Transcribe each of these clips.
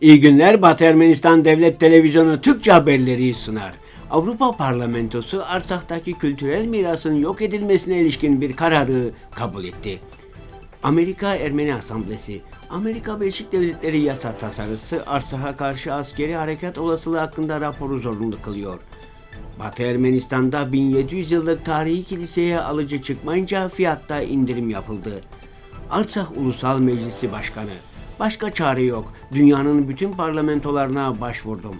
İyi günler Batı Ermenistan Devlet Televizyonu Türkçe haberleri sunar. Avrupa Parlamentosu Artsak'taki kültürel mirasın yok edilmesine ilişkin bir kararı kabul etti. Amerika Ermeni Asamblesi, Amerika Birleşik Devletleri yasa tasarısı Artsak'a karşı askeri harekat olasılığı hakkında raporu zorunlu kılıyor. Batı Ermenistan'da 1700 yıllık tarihi kiliseye alıcı çıkmayınca fiyatta indirim yapıldı. Artsakh Ulusal Meclisi Başkanı. Başka çare yok. Dünyanın bütün parlamentolarına başvurdum.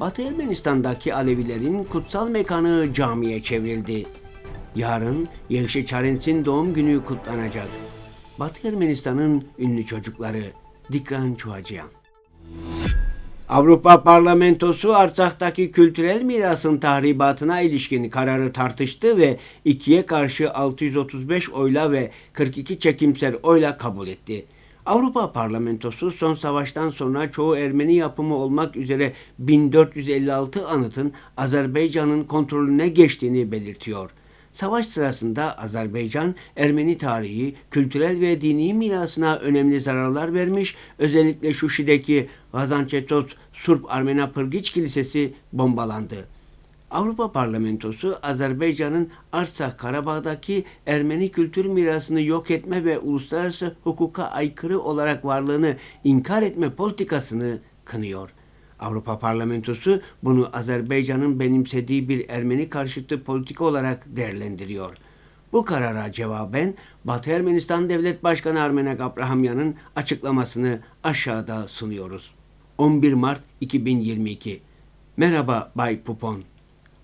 Batı Ermenistan'daki Alevilerin kutsal mekanı camiye çevrildi. Yarın Yevşe Çarents'in doğum günü kutlanacak. Batı Ermenistan'ın ünlü çocukları Dikran Çuhacıyan. Avrupa Parlamentosu Artsak'taki kültürel mirasın tahribatına ilişkin kararı tartıştı ve ikiye karşı 635 oyla ve 42 çekimser oyla kabul etti. Avrupa Parlamentosu son savaştan sonra çoğu Ermeni yapımı olmak üzere 1456 anıtın Azerbaycan'ın kontrolüne geçtiğini belirtiyor. Savaş sırasında Azerbaycan, Ermeni tarihi, kültürel ve dini mirasına önemli zararlar vermiş, özellikle Şuşi'deki Gazançetos Surp Armena Pırgiç Kilisesi bombalandı. Avrupa Parlamentosu Azerbaycan'ın Artsakh Karabağ'daki Ermeni kültür mirasını yok etme ve uluslararası hukuka aykırı olarak varlığını inkar etme politikasını kınıyor. Avrupa Parlamentosu bunu Azerbaycan'ın benimsediği bir Ermeni karşıtı politika olarak değerlendiriyor. Bu karara cevaben Batı Ermenistan Devlet Başkanı Armenak Abrahamyan'ın açıklamasını aşağıda sunuyoruz. 11 Mart 2022 Merhaba Bay Pupon.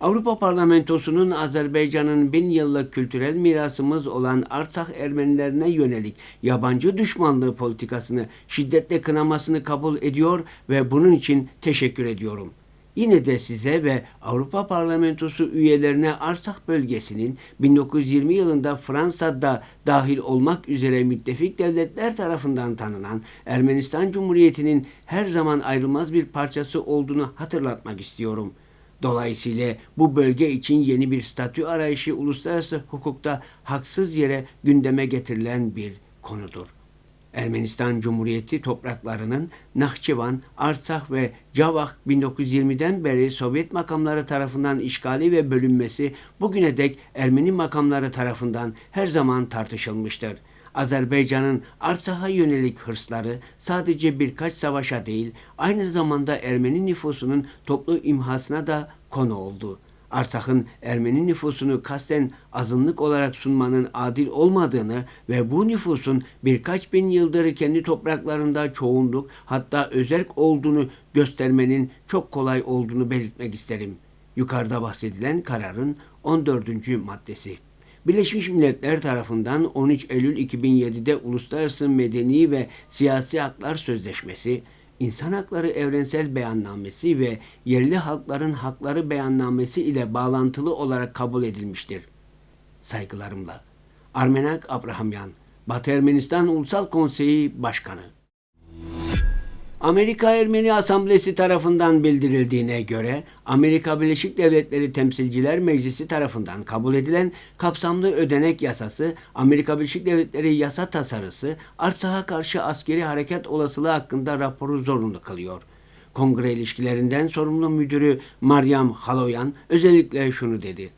Avrupa Parlamentosu'nun Azerbaycan'ın bin yıllık kültürel mirasımız olan Artsakh Ermenilerine yönelik yabancı düşmanlığı politikasını şiddetle kınamasını kabul ediyor ve bunun için teşekkür ediyorum. Yine de size ve Avrupa Parlamentosu üyelerine Arsak bölgesinin 1920 yılında Fransa'da dahil olmak üzere müttefik devletler tarafından tanınan Ermenistan Cumhuriyeti'nin her zaman ayrılmaz bir parçası olduğunu hatırlatmak istiyorum.'' Dolayısıyla bu bölge için yeni bir statü arayışı uluslararası hukukta haksız yere gündeme getirilen bir konudur. Ermenistan Cumhuriyeti topraklarının Nahçıvan, Artsakh ve Cavak 1920'den beri Sovyet makamları tarafından işgali ve bölünmesi bugüne dek Ermeni makamları tarafından her zaman tartışılmıştır. Azerbaycan'ın Artsak'a yönelik hırsları sadece birkaç savaşa değil, aynı zamanda Ermeni nüfusunun toplu imhasına da konu oldu. Artsak'ın Ermeni nüfusunu kasten azınlık olarak sunmanın adil olmadığını ve bu nüfusun birkaç bin yıldır kendi topraklarında çoğunluk hatta özerk olduğunu göstermenin çok kolay olduğunu belirtmek isterim. Yukarıda bahsedilen kararın 14. maddesi. Birleşmiş Milletler tarafından 13 Eylül 2007'de Uluslararası Medeni ve Siyasi Haklar Sözleşmesi, İnsan Hakları Evrensel Beyannamesi ve Yerli Halkların Hakları Beyannamesi ile bağlantılı olarak kabul edilmiştir. Saygılarımla. Armenak Abrahamyan, Batı Ermenistan Ulusal Konseyi Başkanı. Amerika Ermeni Asamblesi tarafından bildirildiğine göre Amerika Birleşik Devletleri Temsilciler Meclisi tarafından kabul edilen kapsamlı ödenek yasası, Amerika Birleşik Devletleri yasa tasarısı Artsak'a karşı askeri hareket olasılığı hakkında raporu zorunlu kılıyor. Kongre ilişkilerinden sorumlu müdürü Maryam Haloyan özellikle şunu dedi.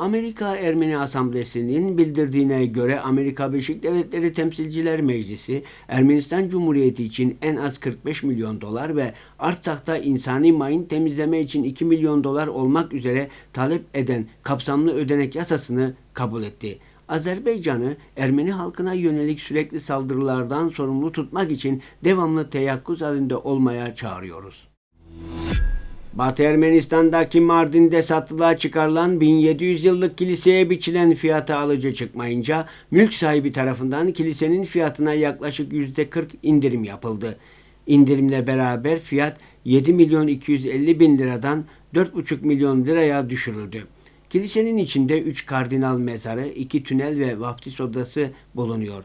Amerika Ermeni Asamblesi'nin bildirdiğine göre Amerika Birleşik Devletleri Temsilciler Meclisi Ermenistan Cumhuriyeti için en az 45 milyon dolar ve Artsak'ta insani mayın temizleme için 2 milyon dolar olmak üzere talep eden kapsamlı ödenek yasasını kabul etti. Azerbaycan'ı Ermeni halkına yönelik sürekli saldırılardan sorumlu tutmak için devamlı teyakkuz halinde olmaya çağırıyoruz. Batı Ermenistan'daki Mardin'de satılığa çıkarılan 1700 yıllık kiliseye biçilen fiyata alıcı çıkmayınca mülk sahibi tarafından kilisenin fiyatına yaklaşık %40 indirim yapıldı. İndirimle beraber fiyat 7 milyon 250 bin liradan 4,5 milyon liraya düşürüldü. Kilisenin içinde 3 kardinal mezarı, 2 tünel ve vaftiz odası bulunuyor.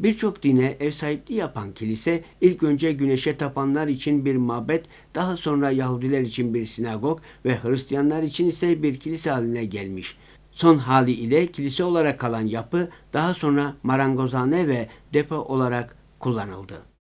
Birçok dine ev sahipliği yapan kilise ilk önce güneşe tapanlar için bir mabet, daha sonra Yahudiler için bir sinagog ve Hristiyanlar için ise bir kilise haline gelmiş. Son hali ile kilise olarak kalan yapı daha sonra marangozhane ve depo olarak kullanıldı.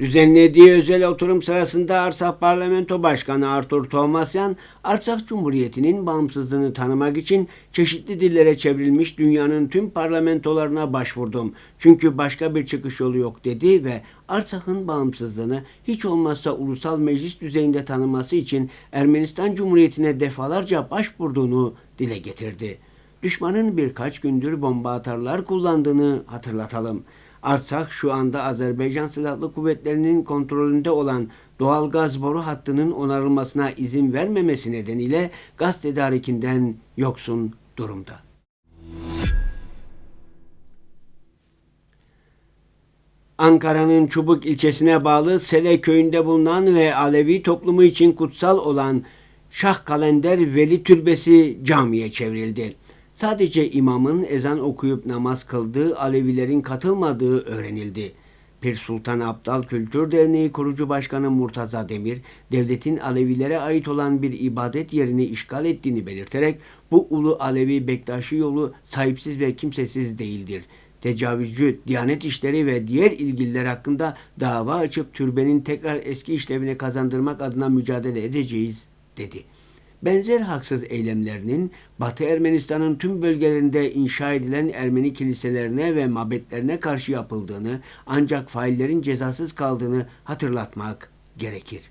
Düzenlediği özel oturum sırasında Arsak Parlamento Başkanı Artur Tomasyan, Arsak Cumhuriyeti'nin bağımsızlığını tanımak için çeşitli dillere çevrilmiş dünyanın tüm parlamentolarına başvurdum. Çünkü başka bir çıkış yolu yok dedi ve Arsak'ın bağımsızlığını hiç olmazsa ulusal meclis düzeyinde tanıması için Ermenistan Cumhuriyeti'ne defalarca başvurduğunu dile getirdi. Düşmanın birkaç gündür bomba atarlar kullandığını hatırlatalım. Artsak şu anda Azerbaycan Silahlı Kuvvetleri'nin kontrolünde olan doğal gaz boru hattının onarılmasına izin vermemesi nedeniyle gaz tedarikinden yoksun durumda. Ankara'nın Çubuk ilçesine bağlı Sele köyünde bulunan ve Alevi toplumu için kutsal olan Şah Kalender Veli Türbesi camiye çevrildi sadece imamın ezan okuyup namaz kıldığı Alevilerin katılmadığı öğrenildi. Pir Sultan Abdal Kültür Derneği kurucu başkanı Murtaza Demir, devletin Alevilere ait olan bir ibadet yerini işgal ettiğini belirterek bu ulu Alevi Bektaşi yolu sahipsiz ve kimsesiz değildir. Tecavüzcü, Diyanet işleri ve diğer ilgililer hakkında dava açıp türbenin tekrar eski işlevine kazandırmak adına mücadele edeceğiz, dedi benzer haksız eylemlerinin Batı Ermenistan'ın tüm bölgelerinde inşa edilen Ermeni kiliselerine ve mabetlerine karşı yapıldığını ancak faillerin cezasız kaldığını hatırlatmak gerekir.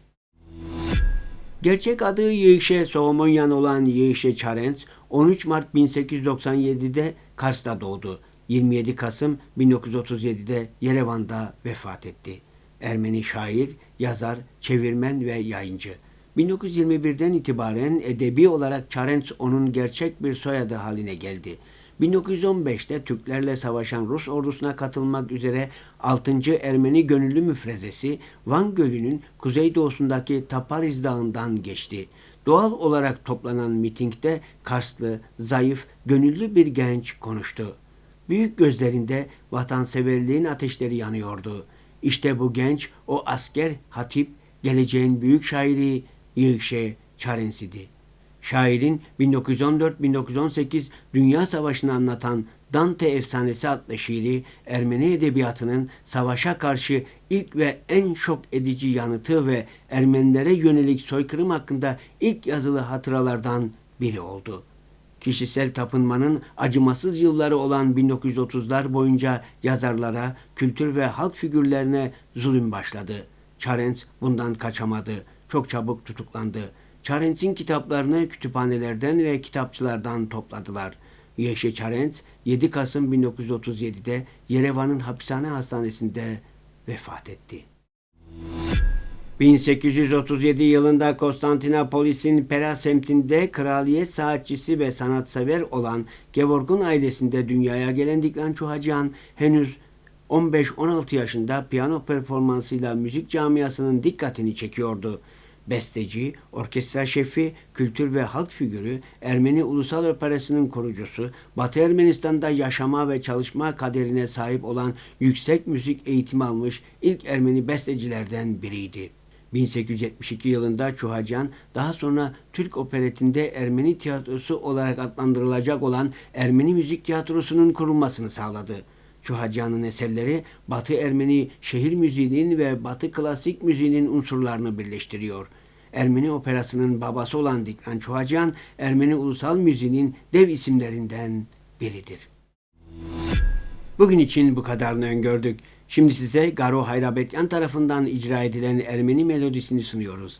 Gerçek adı Yeyşe Soğumonyan olan Yeyşe Çarens 13 Mart 1897'de Kars'ta doğdu. 27 Kasım 1937'de Yerevan'da vefat etti. Ermeni şair, yazar, çevirmen ve yayıncı. 1921'den itibaren edebi olarak Çarens onun gerçek bir soyadı haline geldi. 1915'te Türklerle savaşan Rus ordusuna katılmak üzere 6. Ermeni Gönüllü Müfrezesi Van Gölü'nün kuzeydoğusundaki Tapariz Dağı'ndan geçti. Doğal olarak toplanan mitingde Karslı, zayıf, gönüllü bir genç konuştu. Büyük gözlerinde vatanseverliğin ateşleri yanıyordu. İşte bu genç, o asker, hatip, geleceğin büyük şairi Yığşe Çarensi'di. Şairin 1914-1918 Dünya Savaşı'nı anlatan Dante Efsanesi adlı şiiri Ermeni edebiyatının savaşa karşı ilk ve en şok edici yanıtı ve Ermenilere yönelik soykırım hakkında ilk yazılı hatıralardan biri oldu. Kişisel tapınmanın acımasız yılları olan 1930'lar boyunca yazarlara, kültür ve halk figürlerine zulüm başladı. Charens bundan kaçamadı çok çabuk tutuklandı. Çarentz'in kitaplarını kütüphanelerden ve kitapçılardan topladılar. Yeşe Çarentz 7 Kasım 1937'de Yerevan'ın hapishane hastanesinde vefat etti. 1837 yılında Konstantinopolis'in Pera semtinde kraliyet saatçisi ve sanatsever olan Gevorg'un ailesinde dünyaya gelen Dikran Çuhacan henüz 15-16 yaşında piyano performansıyla müzik camiasının dikkatini çekiyordu besteci, orkestra şefi, kültür ve halk figürü, Ermeni Ulusal Operası'nın kurucusu, Batı Ermenistan'da yaşama ve çalışma kaderine sahip olan yüksek müzik eğitimi almış ilk Ermeni bestecilerden biriydi. 1872 yılında Çuhacan daha sonra Türk operetinde Ermeni tiyatrosu olarak adlandırılacak olan Ermeni Müzik Tiyatrosu'nun kurulmasını sağladı. Çuhacan'ın eserleri Batı Ermeni şehir müziğinin ve Batı klasik müziğinin unsurlarını birleştiriyor. Ermeni operasının babası olan Dikran Çuhacan, Ermeni ulusal müziğinin dev isimlerinden biridir. Bugün için bu kadarını öngördük. Şimdi size Garo Hayrabetyan tarafından icra edilen Ermeni melodisini sunuyoruz.